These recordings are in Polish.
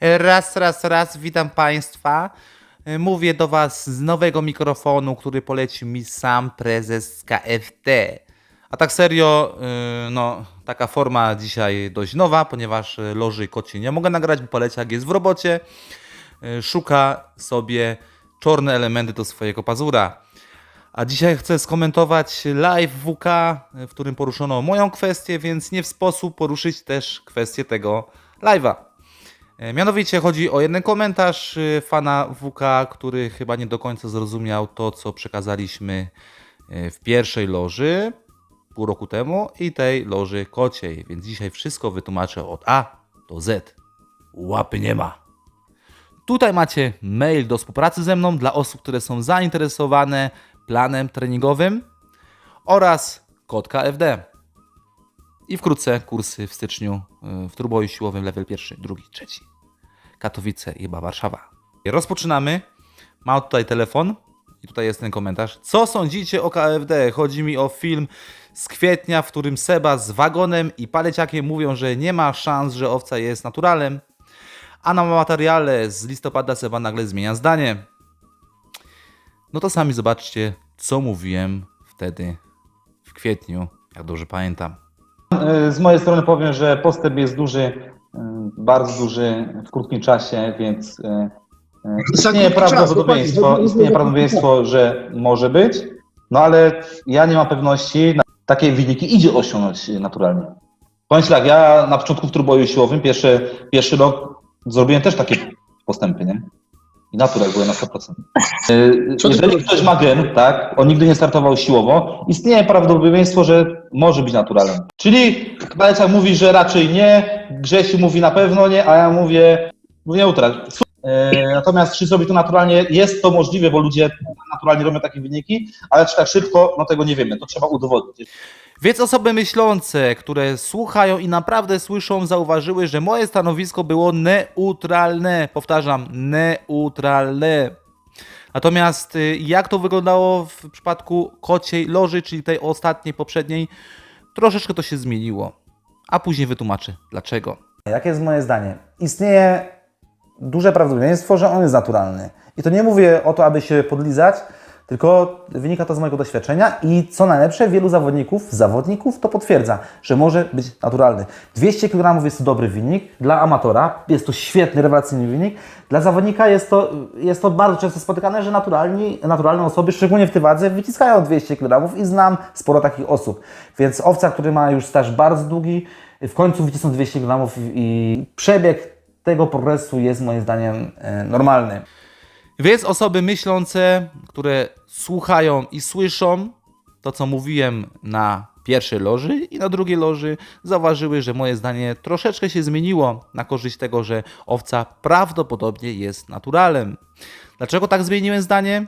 Raz, raz, raz, witam Państwa. E, Mówię do Was z nowego mikrofonu, który polecił mi sam prezes KFT. A tak serio, yy, no, taka forma dzisiaj dość nowa, ponieważ y, loży koci nie mogę nagrać, bo poleciak jest w robocie. Szuka sobie czarne elementy do swojego pazura. A dzisiaj chcę skomentować live WK, w którym poruszono moją kwestię, więc nie w sposób poruszyć też kwestię tego live'a. E, Mianowicie chodzi o jeden komentarz y, fana WK, który chyba nie do końca zrozumiał to, co przekazaliśmy y, w pierwszej loży pół roku temu i tej loży kociej. Więc dzisiaj wszystko wytłumaczę od A do Z. Łapy nie ma. Tutaj macie mail do współpracy ze mną dla osób, które są zainteresowane planem treningowym oraz kod KFD. I wkrótce kursy w styczniu y, w turboju siłowym level pierwszy, drugi, trzeci. Katowice i chyba Warszawa. Rozpoczynamy. Mam tutaj telefon i tutaj jest ten komentarz. Co sądzicie o KFD? Chodzi mi o film z kwietnia, w którym Seba z wagonem i paleciakiem mówią, że nie ma szans, że owca jest naturalem. A na materiale z listopada Seba nagle zmienia zdanie. No to sami zobaczcie, co mówiłem wtedy w kwietniu, jak dobrze pamiętam. E, Z mojej strony powiem, że postęp jest duży, e, bardzo duży w krótkim czasie, więc e, istnieje prawdopodobieństwo, istnieje prawdopodobieństwo, że może być, no ale ja nie mam pewności, takie wyniki idzie osiągnąć naturalnie. Powiem tak, ja na początku w trójboju siłowym, pierwszy, pierwszy rok zrobiłem też takie postępy, nie? I natural byłem na 100%. E, Co ty Jeżeli ktoś ma gen, tak, on nigdy nie startował siłowo, istnieje prawdopodobieństwo, że może być naturalem. Czyli Kaleciak mówi, że raczej nie, Grzesiu mówi na pewno nie, a ja mówię, neutral. E, Natomiast czy zrobić to naturalnie, jest to możliwe, bo ludzie naturalnie robią takie wyniki, ale czy tak szybko, no tego nie wiemy, to trzeba udowodnić. Więc osoby myślące, które słuchają i naprawdę słyszą, zauważyły, że moje stanowisko było neutralne. Powtarzam, neutralne. Natomiast y, jak to wyglądało w przypadku kociej loży, czyli tej ostatniej, poprzedniej, troszeczkę to się zmieniło. A później wytłumaczę dlaczego. Jakie jest moje zdanie? Istnieje duże prawdopodobieństwo, że on jest naturalny. I to nie mówię o to, aby się podlizać, tylko wynika to z mojego doświadczenia i co najlepsze, wielu zawodników, zawodników to potwierdza, że może być naturalny. 200 kg jest to dobry wynik, dla amatora jest to świetny, rewelacyjny wynik, dla zawodnika jest to, jest to bardzo często spotykane, że naturalni, naturalne osoby, szczególnie w tej wadze, wyciskają 200 kg i znam sporo takich osób. Więc owca, który ma już staż bardzo długi, w końcu wycisnął 200 gramów i przebieg tego progresu jest moim zdaniem e, normalny. Więc osoby myślące, które słuchają i słyszą to, co mówiłem na pierwszej loży i na drugiej loży, zauważyły, że moje zdanie troszeczkę się zmieniło na korzyść tego, że owca prawdopodobnie jest naturalem. Dlaczego tak zmieniłem zdanie?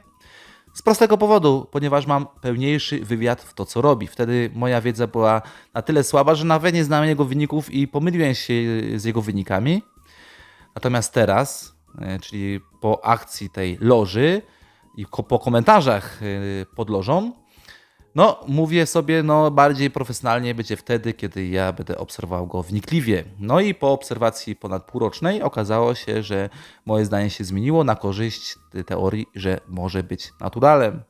Z prostego powodu, ponieważ mam pełniejszy wywiad w to, co robi. Wtedy moja wiedza była na tyle słaba, że nawet nie znałem jego wyników i pomyliłem się z jego wynikami. Natomiast teraz, e, czyli po akcji tej loży i po komentarzach e, pod lożą, no mówię sobie, no bardziej profesjonalnie będzie wtedy, kiedy ja będę obserwował go wnikliwie. No i po obserwacji ponad półrocznej okazało się, że moje zdanie się zmieniło na korzyść teorii, że może być naturalem.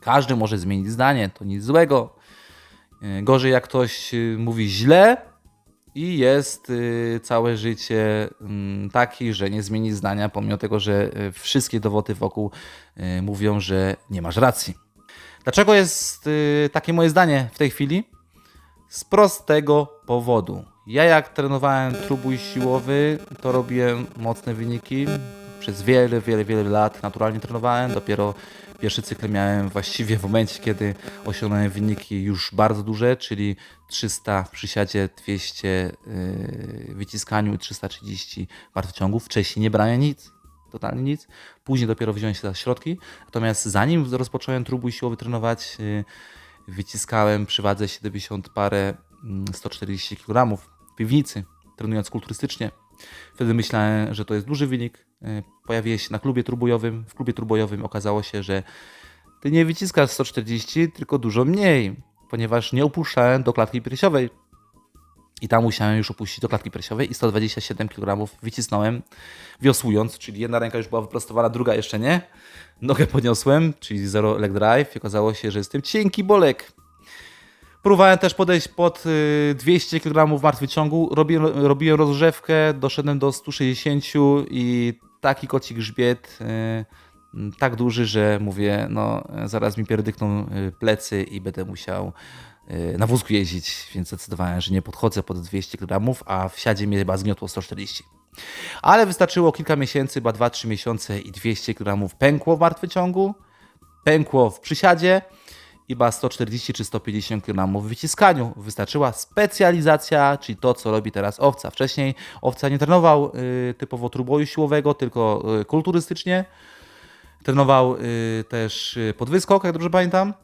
Każdy może zmienić zdanie, to nic złego. E, Gorzej jak ktoś y, mówi źle, i jest y, całe życie mm, taki, że nie zmieni zdania, pomimo tego, że y, wszystkie dowody wokół y, mówią, że nie masz racji. Dlaczego jest takie moje zdanie w tej chwili? Z prostego powodu. Ja jak trenowałem trójbój siłowy, to robiłem mocne wyniki. Przez wiele, wiele, wiele lat naturalnie trenowałem. Dopiero pierwszy cykl miałem właściwie w momencie, kiedy osiągnąłem wyniki już bardzo duże, czyli 300 w przysiadzie, 200 yy, w wyciskaniu i 330 martwociągów. Wcześniej nie brałem nic, totalnie nic. Później dopiero wziąłem się za środki. Natomiast zanim rozpocząłem trójbój siłowy trenować, yy, wyciskałem przy wadze 70 parę, mm, 140 kg w piwnicy, trenując kulturystycznie. Wtedy myślałem, że to jest duży wynik. E, Pojawiłem się na klubie turbojowym. W klubie turbojowym okazało się, że ty nie wyciskasz 140, tylko dużo mniej, ponieważ nie opuszczałem do klatki piersiowej. I tam musiałem już opuścić do klatki piersiowej i 127 kg wycisnąłem wiosłując, czyli jedna ręka już była wyprostowana, druga jeszcze nie. Nogę podniosłem, czyli zero leg drive i okazało się, że jestem cienki bolek. Próbowałem też podejść pod y, 200 kg martwy ciągu, robiłem, robiłem rozgrzewkę, doszedłem do 160 i taki koci grzbiet y, tak duży, że mówię, no zaraz mi pierdykną y, plecy i będę musiał y, na wózku jeździć, więc zdecydowałem, że nie podchodzę pod 200 kg, a w siadzie mnie chyba zgniotło 140. Ale wystarczyło kilka miesięcy, chyba 2-3 miesiące i 200 kg pękło w martwy ciągu, pękło w przysiadzie chyba 140 czy 150 kg w wyciskaniu. Wystarczyła specjalizacja, czyli to, co robi teraz owca. Wcześniej owca nie trenował y, typowo trójboju siłowego, tylko y, kulturystycznie. Trenował y, też y, podwyskok, jak dobrze pamiętam.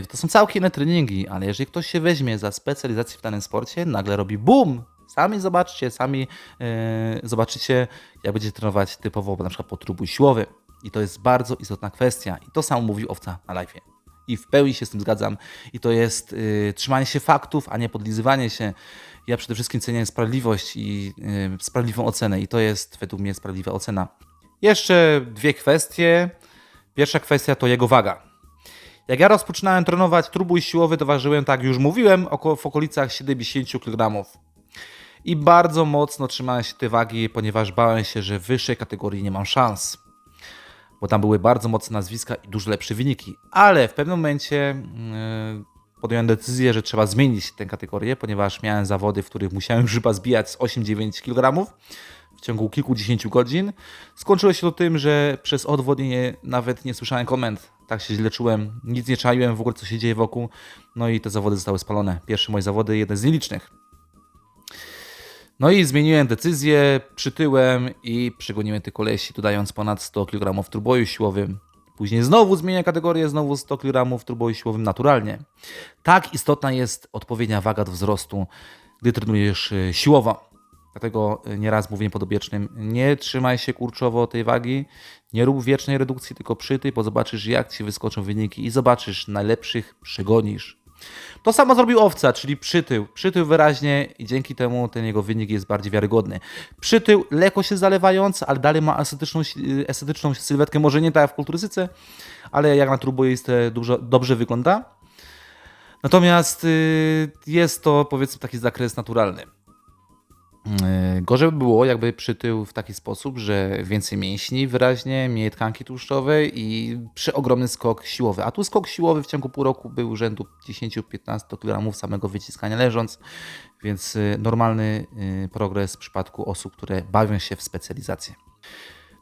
Y, To są całkiem inne treningi, ale jeżeli ktoś się weźmie za specjalizację w danym sporcie, nagle robi boom. Sami zobaczcie, sami y, zobaczycie, jak będziecie trenować typowo na przykład po trójbój siłowy. I to jest bardzo istotna kwestia. I to samo mówił owca na live. I w pełni się z tym zgadzam. I to jest y, trzymanie się faktów, a nie podlizywanie się. Ja przede wszystkim cenię sprawiedliwość i y, sprawiedliwą ocenę. I to jest według mnie sprawiedliwa ocena. Jeszcze dwie kwestie. Pierwsza kwestia to jego waga. Jak ja rozpoczynałem trenować trójbój siłowy, to ważyłem, tak już mówiłem, około, w okolicach 70 kg. I bardzo mocno trzymałem się tej wagi, ponieważ bałem się, że w wyższej kategorii nie mam szans. Bo tam były bardzo mocne nazwiska i dużo lepsze wyniki. Ale w pewnym momencie yy, podjąłem decyzję, że trzeba zmienić tę kategorię, ponieważ miałem zawody, w których musiałem chyba zbijać z 8-9 kg w ciągu kilkudziesięciu godzin. Skończyło się to tym, że przez odwodnienie nawet nie słyszałem komend. Tak się źle czułem, nic nie czaiłem w ogóle, co się dzieje wokół. No i te zawody zostały spalone. Pierwsze moje zawody, jeden z nielicznych. No i zmieniłem decyzję, przytyłem i przegoniłem tych kolesi, dodając ponad 100 kg w trójboju siłowym. Później znowu zmienię kategorię, znowu 100 kg w trójboju siłowym naturalnie. Tak istotna jest odpowiednia waga do wzrostu, gdy trenujesz y, siłowo. Dlatego y, nieraz mówię podobiecznym, nie trzymaj się kurczowo tej wagi, nie rób wiecznej redukcji, tylko przytyj, bo zobaczysz jak Ci wyskoczą wyniki i zobaczysz, najlepszych przegonisz. To samo zrobił owca, czyli przytył. Przytył wyraźnie i dzięki temu ten jego wynik jest bardziej wiarygodny. Przytył, lekko się zalewając, ale dalej ma estetyczną, estetyczną sylwetkę, może nie tak jak w kulturystyce, ale jak na turboistę dużo, dobrze wygląda. Natomiast y, jest to powiedzmy taki zakres naturalny. Yy, Gorzej by było, jakby przytył w taki sposób, że więcej mięśni wyraźnie, mniej tkanki tłuszczowej i przeogromny skok siłowy. A tu skok siłowy w ciągu pół roku był rzędu 10-15 kg samego wyciskania leżąc, więc yy, normalny yy, progres w przypadku osób, które bawią się w specjalizację.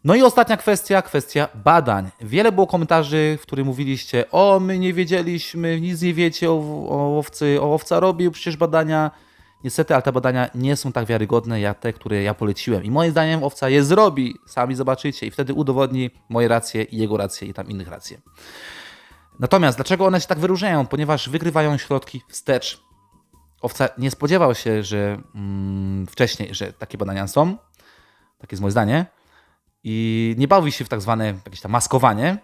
No i ostatnia kwestia, kwestia badań. Wiele było komentarzy, w których mówiliście, o my nie wiedzieliśmy, nic nie wiecie o, o owcy, o owca robił przecież badania. Niestety, ale te badania nie są tak wiarygodne jak te, które ja poleciłem. I moim zdaniem owca je zrobi, sami zobaczycie i wtedy udowodni moje racje i jego racje i tam innych racje. Natomiast dlaczego one się tak wyróżniają? Ponieważ wykrywają środki wstecz. Owca nie spodziewał się, że mm, wcześniej, że takie badania są. Takie jest moje zdanie. I nie bawi się w tak zwane jakieś tam maskowanie,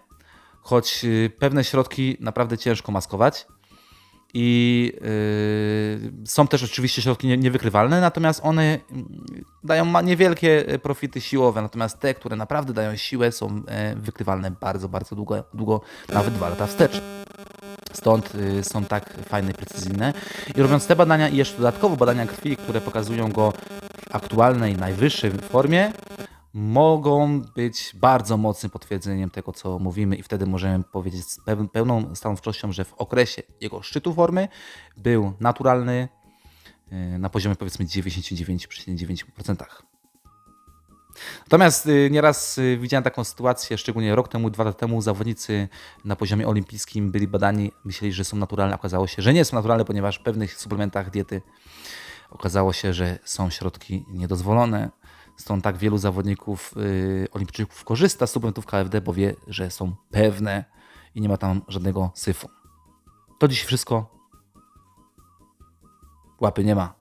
choć y, pewne środki naprawdę ciężko maskować. I yy, są też oczywiście środki nie- niewykrywalne, natomiast one mm, dają niewielkie e, profity siłowe, natomiast te, które naprawdę dają siłę, są e, wykrywalne bardzo, bardzo długo, długo nawet dwa lata wstecz. Stąd y, są tak fajne i precyzyjne. I robiąc te badania i jeszcze dodatkowo badania krwi, które pokazują go w aktualnej, najwyższej formie, mogą być bardzo mocnym potwierdzeniem tego, co mówimy, i wtedy możemy powiedzieć z peł- pełną stanowczością, że w okresie jego szczytu formy był naturalny y, na poziomie powiedzmy 99,9%. Natomiast y, nieraz y, widziałem taką sytuację, szczególnie rok temu, dwa lata temu, zawodnicy na poziomie olimpijskim byli badani, myśleli, że są naturalne, okazało się, że nie są naturalne, ponieważ w pewnych suplementach diety okazało się, że są środki niedozwolone. Stąd tak wielu zawodników y, olimpijczyków korzysta z suplementów KFD, bo wie, że są pewne i nie ma tam żadnego syfu. To dziś wszystko. Łapy nie ma.